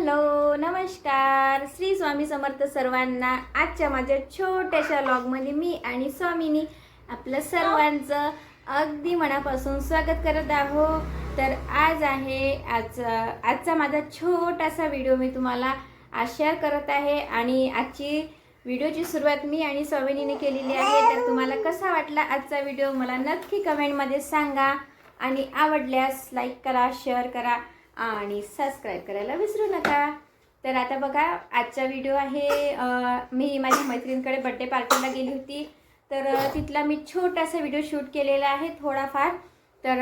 Hello नमस्कार. श्री स्वामी समर्थ सर्वांना आजच्या माझ्या छोट्याशा लॉगमध्ये मी आणि स्वामीनी आपलं सर्वांचं अगदी मनापासून स्वागत करत आहो तर आज आहे आज आजचा माझा छोटासा व्हिडिओ मी तुम्हाला आज शेअर करत आहे आणि आजची व्हिडिओची सुरुवात मी आणि स्वामिनीने केलेली आहे. तर तुम्हाला कसा वाटला आजचा व्हिडिओ मला नक्की कमेंटमध्ये सांगा आणि आवडल्यास लाईक करा शेअर करा. आणि सबस्क्राईब करायला विसरू नका. तर आता बघा आजचा व्हिडिओ आहे मी माझ्या मैत्रिणीकडे बड्डे पार्टीला गेली होती. तर तिथला मी छोटासा व्हिडिओ शूट केलेला आहे थोडाफार. तर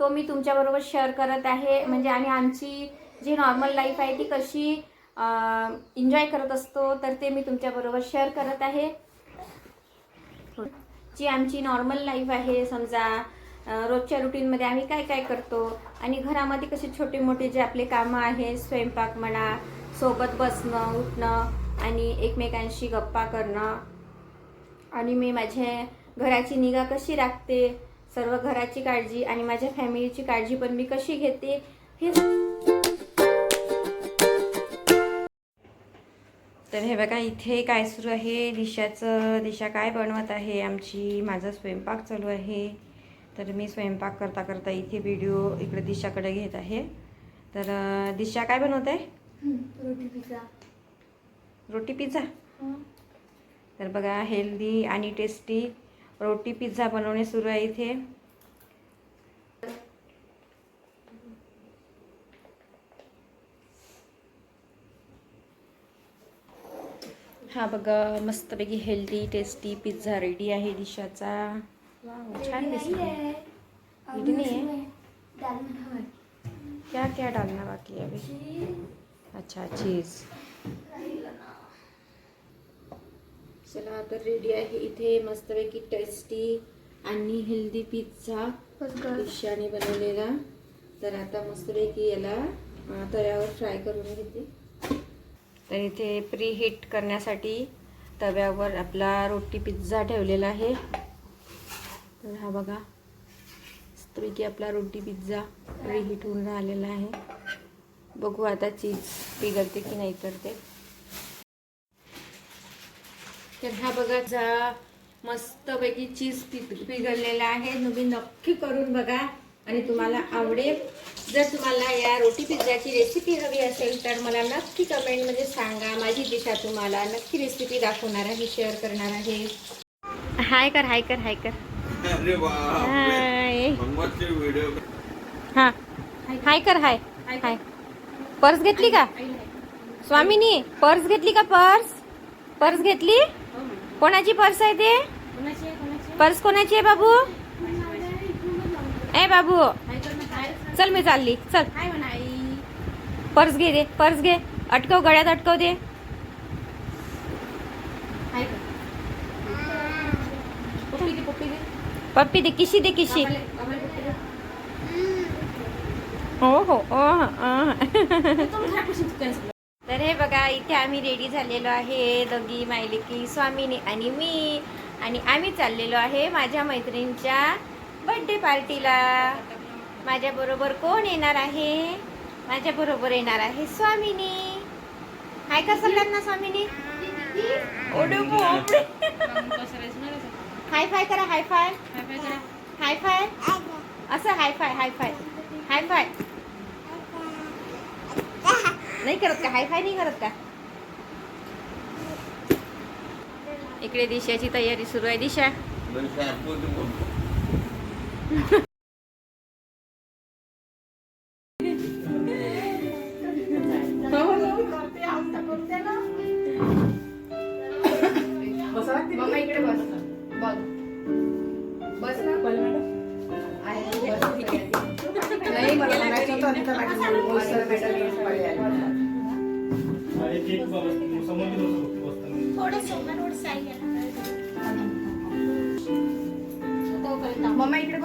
तो मी तुमच्याबरोबर शेअर करत आहे. म्हणजे आणि आमची जी नॉर्मल लाईफ आहे ती कशी एन्जॉय करत असतो तर ते मी तुमच्याबरोबर शेअर करत आहे. जी आमची नॉर्मल लाईफ आहे समजा रोजच्या रुटीनमध्ये आम्ही काय काय करतो? आणि घरामध्ये कसे छोटे मोठे जे आपले कामं आहेत स्वयंपाक म्हणा सोबत बसणं उठणं आणि एकमेकांशी गप्पा करणं. आणि मी माझ्या घराची निगा कशी राखते? सर्व घराची काळजी आणि माझ्या फॅमिलीची काळजी पण मी कशी घेते? हे तर हे बघा इथे काय सुरू आहे? दिशाचं दिशा काय बनवत आहे? आमची माझा स्वयंपाक चालू आहे. तर मी स्वयंपाक करता करता इथे व्हिडिओ इकडे दिशाकडे घेत आहे. तर दिशा काय बनवत? आहे रोटी पिझ्झा. रोटी पिझ्झा? तर बघा हेल्दी आणि टेस्टी रोटी पिझ्झा बनवणे सुरू आहे इथे. हा बघा मस्तपैकी हेल्दी टेस्टी पिझ्झा रेडी आहे दिशाचा. छान दिसली. आहे. क्या क्या डालना बाकी है अभी? अच्छा चीज चला तर रेडी आहे. इथे मस्तपैकी टेस्टी आणि हेल्दी पिझ्झा दिशाने बनवलेला. तर आता मस्तपैकी याला तव्यावर फ्राय करून घेते. तर इथे प्री हीट करण्यासाठी तव्यावर आपला रोटी पिझ्झा ठेवलेला आहे. तर हा बघा मस्तपैकी आपला रोटी पिझ्झा रिहीट होऊन राहिलेला आहे. बघू आता चीज पिघलते की नाही तर ते. तर हा बघा जा मस्तपैकी चीज पि आहे. तुम्ही नक्की करून बघा. आणि तुम्हाला आवडेल. जर तुम्हाला या रोटी पिझ्झाची रेसिपी हवी असेल तर मला नक्की कमेंटमध्ये सांगा. माझी दिशा तुम्हाला नक्की रेसिपी दाखवणार आहे शेअर करणार आहे. हाय कर हाय कर हाय कर. हाय. हा. हाय कर हाय. हाय. पर्स घेतली का? स्वामिनी पर्स घेतली का पर्स? पर्स घेतली? कोणाची पर्स आहे ते? पर्स कोणाची आहे बाबू? ए बाबू. चल मी चालली. चल. पर्स घे दे पर्स घे. अटकव गळ्यात अटकव दे. पप्पी दे किशी दे किशी. हो हो ओ, तर हे बघा इथे आम्ही रेडी झालेलो आहे दोघी मायलिकी स्वामीनी आणि मी. आणि आम्ही चाललेलो आहे माझ्या मैत्रिणीच्या बर्थडे पार्टीला माझ्या बरोबर कोण येणार आहे? माझ्या बरोबर येणार आहे स्वामिनी. हाय का सगळ्यांना स्वामिनी? ओडू हाय फाय करा हाय फाय हाय फाय असं हाय फाय हाय फाय हाय फाय नाही करत का? हाय फाय नाही करत का? इकडे दिशाची तयारी सुरू आहे. दिशा. इकडे बस. बघ. बस ना. नाही मला म्हणायचं होतं आता मॅडम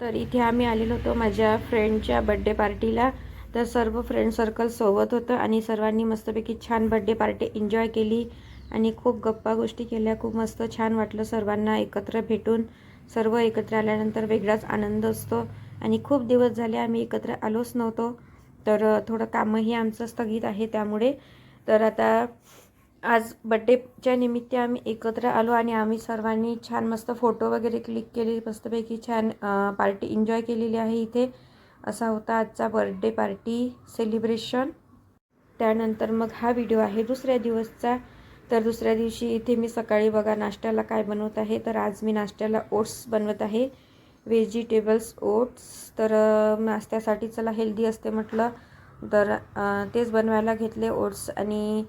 तर इथे आम्ही आलेलो होतो माझ्या फ्रेंडच्या बड्डे पार्टीला तर सर्व फ्रेंड सर्कल सोबत होतं आणि सर्वांनी मस्तपैकी छान बड्डे पार्टी एन्जॉय केली आणि खूप गप्पा गोष्टी केल्या. खूप मस्त छान वाटलं सर्वांना एकत्र भेटून. सर्व एकत्र आल्यानंतर वेगळाच आनंद असतो आणि खूप दिवस झाले आम्ही एकत्र आलोच नव्हतो. तर थोडं कामही आमचं स्थगित आहे त्यामुळे. तर आता आज बड्डेच्या निमित्त आम्ही एकत्र आलो आणि आम्ही सर्वांनी छान मस्त फोटो वगैरे क्लिक केले. मस्तपैकी छान पार्टी एन्जॉय केलेली आहे इथे. असा होता आजचा बर्थडे पार्टी सेलिब्रेशन त्यानंतर मग हा व्हिडिओ आहे दुसऱ्या दिवसचा. तर दुसऱ्या दिवशी इथे मी सकाळी बघा नाश्त्याला काय बनवत आहे. तर आज मी नाश्त्याला ओट्स बनवत आहे. व्हेजिटेबल्स ओट्स तर नाश्त्यासाठी चला हेल्दी असते म्हटलं. तर तेच बनवायला घेतले ओट्स आणि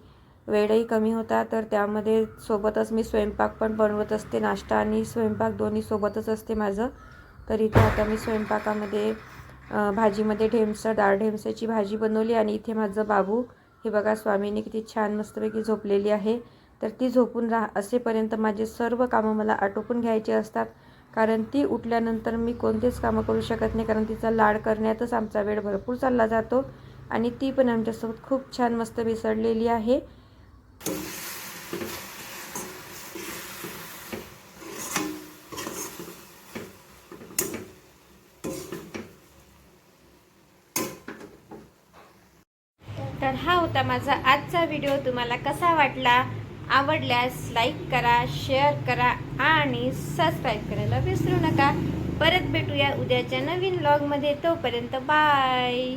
वेळही कमी होता तर त्यामध्ये सोबतच मी स्वयंपाक पण बनवत असते नाश्ता आणि स्वयंपाक दोन्ही सोबतच असते माझं. तर इथे आता मी स्वयंपाकामध्ये भाजीमध्ये ढेमसं डाळ ढेमसाची भाजी बनवली आणि इथे माझं बाबू हे बघा स्वामीने किती छान मस्तपैकी झोपलेली आहे. तर ती झोपून राहा असेपर्यंत माझे सर्व कामं मला आटोपून घ्यायचे असतात. कारण ती उठल्यानंतर मी कोणतेच कामं करू शकत नाही कारण तिचा लाड करण्यातच आमचा वेळ भरपूर चालला जातो. आणि ती पण आमच्यासोबत खूप छान मस्त मिसळलेली आहे. तर हा होता माझा आजचा व्हिडिओ तुम्हाला कसा वाटला? आवडल्यास लाईक करा शेअर करा आणि सबस्क्राईब करायला विसरू नका. परत भेटूया उद्याच्या नवीन व्लॉगमध्ये तोपर्यंत बाय